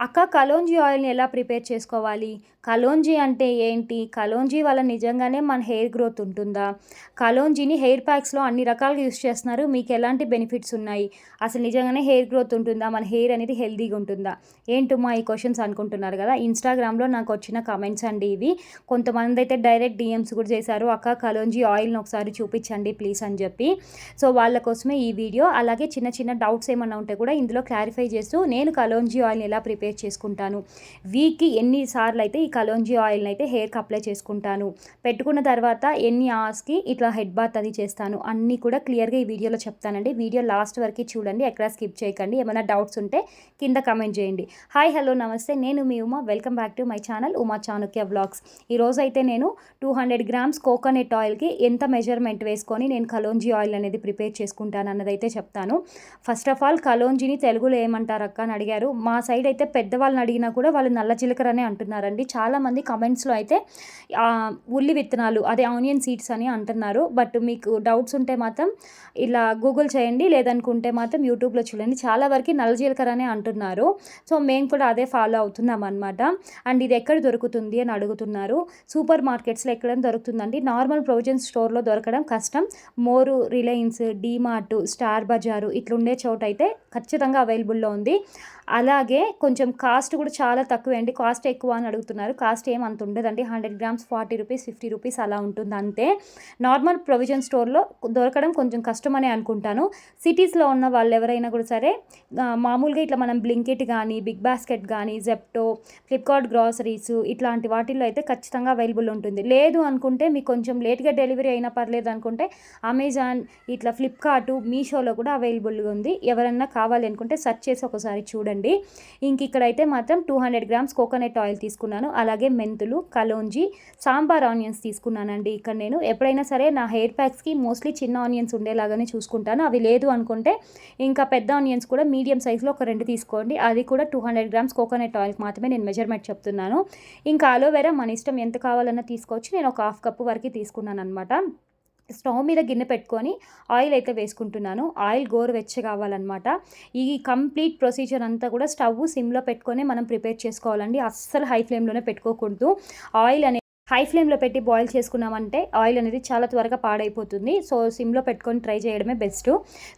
అక్క కలోంజీ ఆయిల్‌ని ఎలా ప్రిపేర్ చేసుకోవాలి? కలోంజీ అంటే ఏంటి? కలోంజీ వల్ల నిజంగానే మన హెయిర్ గ్రోత్ ఉంటుందా? కలోంజీని హెయిర్ ప్యాక్స్‌లో అన్ని రకాలుగా యూస్ చేస్తున్నారు. మీకు ఎలాంటి బెనిఫిట్స్ ఉన్నాయి? అసలు నిజంగానే హెయిర్ గ్రోత్ ఉంటుందా? మన హెయిర్ అనేది హెల్దీగా ఉంటుందా? ఏంటమ్మా ఈ క్వశ్చన్స్ అనుకుంటున్నారు కదా! ఇన్‌స్టాగ్రామ్‌లో నాకు వచ్చిన కామెంట్స్ అండి ఇవి. కొంతమంది అయితే డైరెక్ట్ డిఎమ్స్ కూడా చేశారు. అక్క కలోంజీ ఆయిల్‌ని ఒకసారి చూపించండి ప్లీజ్ అని చెప్పి. సో వాళ్ళ కోసమే ఈ వీడియో. అలాగే చిన్న చిన్న డౌట్స్ ఏమన్నా ఉంటే కూడా ఇందులో క్లారిఫై చేస్తూ నేను కలోంజీ ఆయిల్‌ని ఎలా ప్రిపేర్ ప్రిపేర్ చేసుకుంటాను. వీక్కి ఎన్నిసార్లు అయితే ఈ కలోంజీ ఆయిల్ని అయితే హెయిర్కి అప్లై చేసుకుంటాను. పెట్టుకున్న తర్వాత ఎన్ని అవర్స్కి ఇట్లా హెడ్ బాత్ అది చేస్తాను. అన్నీ కూడా క్లియర్గా ఈ వీడియోలో చెప్తానండి. వీడియో లాస్ట్ వరకు చూడండి. ఎక్కడ స్కిప్ చేయకండి. ఏమైనా డౌట్స్ ఉంటే కింద కమెంట్ చేయండి. హాయ్ హలో నమస్తే. నేను మీ Uma. Welcome back to my channel Uma Chanakya vlogs. ఈరోజు అయితే నేను టూ హండ్రెడ్ గ్రామ్స్ కోకోనట్ ఆయిల్కి ఎంత మెజర్మెంట్ వేసుకొని నేను కలోంజీ ఆయిల్ అనేది ప్రిపేర్ చేసుకుంటాను అన్నదైతే చెప్తాను. ఫస్ట్ ఆఫ్ ఆల్ కలోంజీని తెలుగులో ఏమంటారు అక్క అని అడిగారు. మా సైడ్ అయితే పెద్దవాళ్ళని అడిగినా కూడా వాళ్ళు నల్ల జీలకర్ర అనే అంటున్నారండి చాలామంది కమెంట్స్లో అయితే ఉల్లి విత్తనాలు అదే ఆనియన్ సీడ్స్ అని అంటున్నారు. బట్ మీకు డౌట్స్ ఉంటే మాత్రం ఇలా గూగుల్ చేయండి లేదనుకుంటే మాత్రం యూట్యూబ్లో చూడండి. చాలా వరకు నల్ల జీలకర్ర అనే అంటున్నారు. సో మేము కూడా అదే ఫాలో అవుతున్నాం అనమాట అండ్ ఇది ఎక్కడ దొరుకుతుంది అని అడుగుతున్నారు. సూపర్ మార్కెట్స్లో ఎక్కడ దొరుకుతుందండి. నార్మల్ ప్రొవిజన్ స్టోర్లో దొరకడం కష్టం. మోరు రిలయన్స్ డీమార్ట్ స్టార్ బజారు ఇట్లుండే చోట అయితే ఖచ్చితంగా అవైలబుల్లో ఉంది. అలాగే కొంచెం కాస్ట్ కూడా చాలా తక్కువే అండి కాస్ట్ ఎక్కువ అని అడుగుతున్నారు. కాస్ట్ ఏం అంత ఉండదండి. Hundred grams forty rupees fifty rupees అలా ఉంటుంది అంతే. నార్మల్ ప్రొవిజన్ స్టోర్లో దొరకడం కొంచెం కష్టమనే అనుకుంటాను. సిటీస్లో ఉన్న వాళ్ళు ఎవరైనా కూడా సరే మామూలుగా ఇట్లా మనం బ్లింకెట్ కానీ బిగ్ బాస్కెట్ కానీ జెప్టో ఫ్లిప్కార్ట్ గ్రాసరీస్ ఇట్లాంటి వాటిల్లో అయితే ఖచ్చితంగా అవైలబుల్ ఉంటుంది. లేదు అనుకుంటే మీకు కొంచెం లేట్గా డెలివరీ అయినా పర్లేదు అనుకుంటే అమెజాన్ ఇట్లా ఫ్లిప్కార్ట్ మీషోలో కూడా అవైలబుల్గా ఉంది. ఎవరన్నా కావాలి అనుకుంటే సెర్చ్ చేసి ఒకసారి చూడండి చూడండి. ఇంక ఇక్కడైతే మాత్రం two hundred grams coconut oil తీసుకున్నాను. అలాగే మెంతులు కలోంజి సాంబార్ ఆనియన్స్ తీసుకున్నానండి. ఇక్కడ నేను ఎప్పుడైనా సరే నా హెయిర్ ప్యాక్స్కి మోస్ట్లీ చిన్న ఆనియన్స్ ఉండేలాగానే చూసుకుంటాను. అవి లేదు అనుకుంటే ఇంకా పెద్ద ఆనియన్స్ కూడా మీడియం సైజులో ఒక రెండు తీసుకోండి. అది కూడా టూ హండ్రెడ్ గ్రామ్స్ కోకోనట్ ఆయిల్కి మాత్రమే నేను మెజర్మెంట్ చెప్తున్నాను. ఇంకా అలోవెరా మన ఇష్టం ఎంత కావాలన్నా తీసుకోవచ్చు. నేను ఒక హాఫ్ కప్పు వరకు తీసుకున్నాను అనమాట స్టవ్ మీద గిన్నె పెట్టుకొని ఆయిల్ అయితే వేసుకుంటున్నాను. ఆయిల్ గోరువెచ్చ కావాలన్నమాట. ఈ కంప్లీట్ ప్రొసీజర్ అంతా కూడా స్టవ్ సిమ్లో పెట్టుకొని మనం ప్రిపేర్ చేసుకోవాలండి. అస్సలు హై ఫ్లేమ్లోనే పెట్టుకోకూడదు. ఆయిల్ అనేది హై ఫ్లేమ్లో పెట్టి బాయిల్ చేసుకున్నామంటే ఆయిల్ అనేది చాలా త్వరగా పాడైపోతుంది. సో సిమ్లో పెట్టుకొని ట్రై చేయడమే బెస్ట్.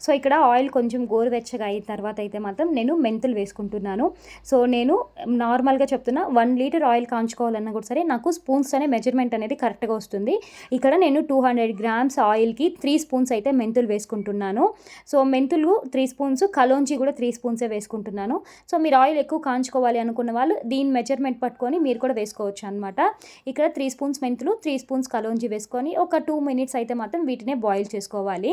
సో ఇక్కడ ఆయిల్ కొంచెం గోరువెచ్చగా అయిన తర్వాత అయితే మాత్రం నేను మెంతులు వేసుకుంటున్నాను. సో నేను నార్మల్గా చెప్తున్నా వన్ లీటర్ ఆయిల్ కాంచుకోవాలన్నా కూడా సరే నాకు స్పూన్స్ అనే మెజర్మెంట్ అనేది కరెక్ట్గా వస్తుంది. ఇక్కడ నేను టూ హండ్రెడ్ గ్రామ్స్ ఆయిల్కి త్రీ స్పూన్స్ అయితే మెంతులు వేసుకుంటున్నాను. సో మెంతులు త్రీ స్పూన్స్ కలోంచి కూడా త్రీ స్పూన్సే వేసుకుంటున్నాను. సో మీరు ఆయిల్ ఎక్కువ కాంచుకోవాలి అనుకున్న వాళ్ళు దీని మెజర్మెంట్ పట్టుకొని మీరు కూడా వేసుకోవచ్చు అనమాట ఇక్కడ త్రీ స్పూన్స్ మెంతులు త్రీ స్పూన్స్ కలోంజి వేసుకొని ఒక టూ మినిట్స్ అయితే మాత్రం వీటినే బాయిల్ చేసుకోవాలి.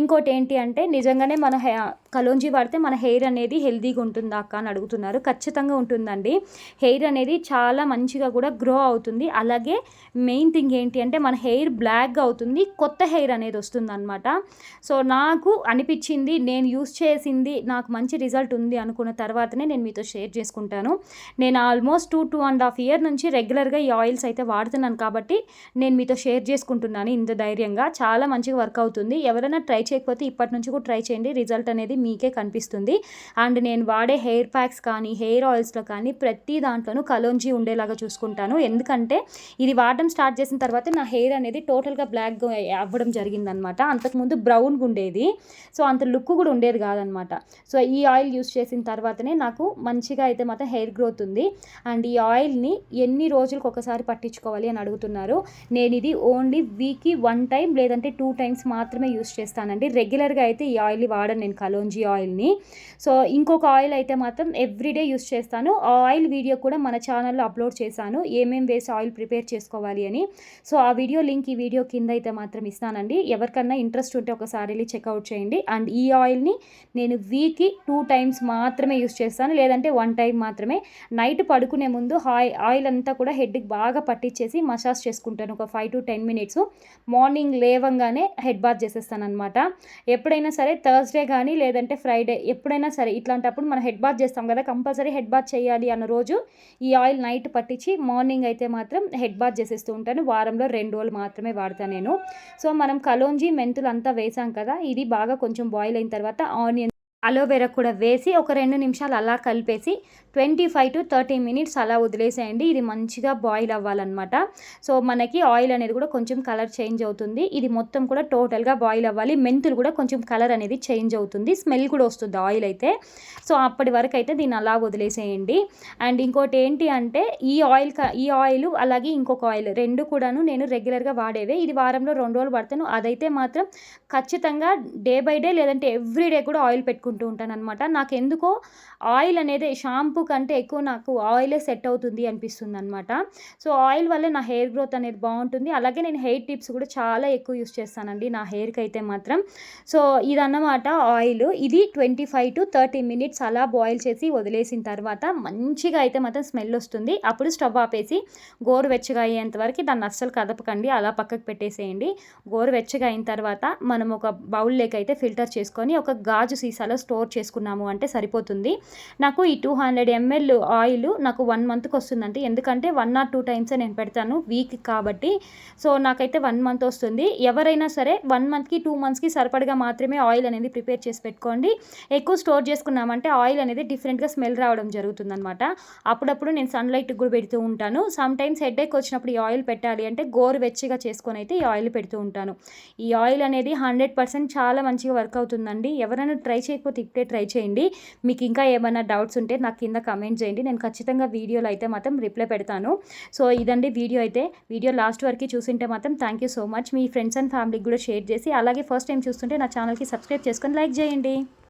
ఇంకోటి ఏంటి అంటే నిజంగానే మన హె కలోంజీ వాడితే మన హెయిర్ అనేది హెల్దీగా ఉంటుందా అక్క అని అడుగుతున్నారు. ఖచ్చితంగా ఉంటుందండి. హెయిర్ అనేది చాలా మంచిగా కూడా గ్రో అవుతుంది. అలాగే మెయిన్ థింగ్ ఏంటి అంటే మన హెయిర్ బ్లాక్గా అవుతుంది కొత్త హెయిర్ అనేది వస్తుంది అనమాట సో నాకు అనిపించింది నేను యూస్ చేసింది నాకు మంచి రిజల్ట్ ఉంది అనుకున్న తర్వాతనే నేను మీతో షేర్ చేసుకుంటాను. నేను almost two two and half year నుంచి రెగ్యులర్గా ఈ ఆయిల్స్ అయితే వాడుతున్నాను కాబట్టి నేను మీతో షేర్ చేసుకుంటున్నాను ఇంత ధైర్యంగా. చాలా మంచిగా వర్క్ అవుతుంది. ఎవరైనా ట్రై చేయకపోతే ఇప్పటి నుంచి కూడా ట్రై చేయండి. రిజల్ట్ అనేది మీకే కనిపిస్తుంది. అండ్ నేను వాడే హెయిర్ ప్యాక్స్ కానీ హెయిర్ ఆయిల్స్లో కానీ ప్రతి దాంట్లోనూ కలోంజీ ఉండేలాగా చూసుకుంటాను. ఎందుకంటే ఇది వాడడం స్టార్ట్ చేసిన తర్వాత నా హెయిర్ అనేది టోటల్గా బ్లాక్ అవ్వడం జరిగిందనమాట. అంతకుముందు బ్రౌన్గా ఉండేది. సో అంత లుక్ కూడా ఉండేది కాదనమాట. సో ఈ ఆయిల్ యూస్ చేసిన తర్వాతనే నాకు మంచిగా అయితే మాత్రం హెయిర్ గ్రోత్ ఉంది. అండ్ ఈ ఆయిల్ని ఎన్ని రోజులకు ఒకసారి పట్టించుకో చేసుకోవాలి అని అడుగుతున్నారు. నేను ఇది ఓన్లీ వీక్కి వన్ టైం లేదంటే టూ టైమ్స్ మాత్రమే యూస్ చేస్తానండి. రెగ్యులర్గా అయితే ఈ ఆయిల్ వాడను నేను కలోంజీ ఆయిల్ని సో ఇంకొక ఆయిల్ అయితే మాత్రం ఎవ్రీడే యూస్ చేస్తాను. ఆ ఆయిల్ వీడియో కూడా మన ఛానల్లో అప్లోడ్ చేశాను. ఏమేం వేసి ఆయిల్ ప్రిపేర్ చేసుకోవాలి అని. సో ఆ వీడియో లింక్ ఈ వీడియో కింద అయితే మాత్రం ఇస్తానండి. ఎవరికన్నా ఇంట్రెస్ట్ ఉంటే ఒకసారి వెళ్ళి చెక్అవుట్ చేయండి. అండ్ ఈ ఆయిల్ని నేను వీక్కి టూ టైమ్స్ మాత్రమే యూస్ చేస్తాను. లేదంటే వన్ టైం మాత్రమే. నైట్ పడుకునే ముందు ఆయిల్ అంతా కూడా హెడ్కి బాగా పట్టించి చేసి మసాజ్ చేసుకుంటాను. ఒక five to ten minutes morning లేవంగానే హెడ్ బాత్ చేసేస్తాను అనమాట ఎప్పుడైనా సరే థర్స్డే కానీ లేదంటే ఫ్రైడే ఎప్పుడైనా సరే ఇట్లాంటప్పుడు మనం హెడ్ బాత్ చేస్తాం కదా కంపల్సరీ హెడ్ బాత్ చేయాలి అన్న రోజు ఈ ఆయిల్ నైట్ పట్టించి మార్నింగ్ అయితే మాత్రం హెడ్ బాత్ చేసేస్తూ ఉంటాను. వారంలో రెండు రోజులు మాత్రమే వాడతాను నేను. సో మనం కలోంజీ మెంతులు అంతా వేసాం కదా ఇది బాగా కొంచెం బాయిల్ అయిన తర్వాత ఆనియన్ అలోవెరా కూడా వేసి ఒక రెండు నిమిషాలు అలా కలిపేసి twenty five to thirty minutes అలా వదిలేసేయండి. ఇది మంచిగా బాయిల్ అవ్వాలన్నమాట. సో మనకి ఆయిల్ అనేది కూడా కొంచెం కలర్ చేంజ్ అవుతుంది. ఇది మొత్తం కూడా టోటల్గా బాయిల్ అవ్వాలి. మెంతులు కూడా కొంచెం కలర్ అనేది చేంజ్ అవుతుంది. స్మెల్ కూడా వస్తుంది ఆయిల్ అయితే. సో అప్పటి వరకు అయితే దీన్ని అలా వదిలేసేయండి. అండ్ ఇంకోటి ఏంటి అంటే ఈ ఆయిల్ ఈ ఆయిల్ అలాగే ఇంకొక ఆయిల్ రెండు కూడాను నేను రెగ్యులర్గా వాడేవే. ఇది వారంలో రెండు రోజులు పడతాను అదైతే మాత్రం ఖచ్చితంగా డే బై డే లేదంటే ఎవ్రీ డే కూడా ఆయిల్ పెట్టుకుంటాను ఉంటాను అనమాట నాకు ఎందుకో ఆయిల్ అనేది షాంపూ కంటే ఎక్కువ నాకు ఆయిలే సెట్ అవుతుంది అనిపిస్తుంది అనమాట సో ఆయిల్ వల్ల నా హెయిర్ గ్రోత్ అనేది బాగుంటుంది. అలాగే నేను హెయిర్ టిప్స్ కూడా చాలా ఎక్కువ యూస్ చేస్తానండి నా హెయిర్కి అయితే మాత్రం. సో ఇదన్నమాట ఆయిల్. ఇది twenty five to thirty minutes అలా బాయిల్ చేసి వదిలేసిన తర్వాత మంచిగా అయితే మాత్రం స్మెల్ వస్తుంది. అప్పుడు స్టవ్ ఆపేసి గోరువెచ్చగా అయ్యేంత వరకు దాన్ని అస్సలు కదపకండి. అలా పక్కకు పెట్టేసేయండి. గోరువెచ్చగా అయిన తర్వాత మనం ఒక బౌల్ లేక అయితే ఫిల్టర్ చేసుకొని ఒక గాజు సీసాలో స్టోర్ చేసుకున్నాము అంటే సరిపోతుంది. నాకు ఈ టూ హండ్రెడ్ ఎంఎల్ ఆయిల్ నాకు వన్ మంత్కి వస్తుందండి. ఎందుకంటే వన్ ఆర్ టూ టైమ్స్ నేను పెడతాను వీక్ కాబట్టి. సో నాకైతే వన్ మంత్ వస్తుంది. ఎవరైనా సరే వన్ మంత్కి టూ మంత్స్కి సరిపడగా మాత్రమే ఆయిల్ అనేది ప్రిపేర్ చేసి పెట్టుకోండి. ఎక్కువ స్టోర్ చేసుకున్నామంటే ఆయిల్ అనేది డిఫరెంట్గా స్మెల్ రావడం జరుగుతుందనమాట అప్పుడప్పుడు నేను సన్లైట్ కూడా పెడుతూ ఉంటాను. సమ్ టైమ్స్ హెడేక్ వచ్చినప్పుడు ఈ ఆయిల్ పెట్టాలి అంటే గోరు వెచ్చగా చేసుకొని అయితే ఈ ఆయిల్ పెడుతూ ఉంటాను. ఈ ఆయిల్ అనేది హండ్రెడ్ పర్సెంట్ చాలా మంచిగా వర్క్ అవుతుందండి. ఎవరైనా ట్రై చేయకపోతే ఇప్పుడే ట్రై చేయండి. మీకు ఇంకా ఏమైనా డౌట్స్ ఉంటే నాకు కింద కమెంట్ చేయండి. నేను ఖచ్చితంగా వీడియోలో అయితే మాత్రం రిప్లై పెడతాను. సో ఇదండి వీడియో అయితే. వీడియో లాస్ట్ వరకు చూసింటే మాత్రం థ్యాంక్ యూ సో మచ్. మీ ఫ్రెండ్స్ అండ్ ఫ్యామిలీకి కూడా షేర్ చేసి అలాగే ఫస్ట్ టైం చూస్తుంటే నా ఛానల్కి సబ్స్క్రైబ్ చేసుకొని లైక్ చేయండి.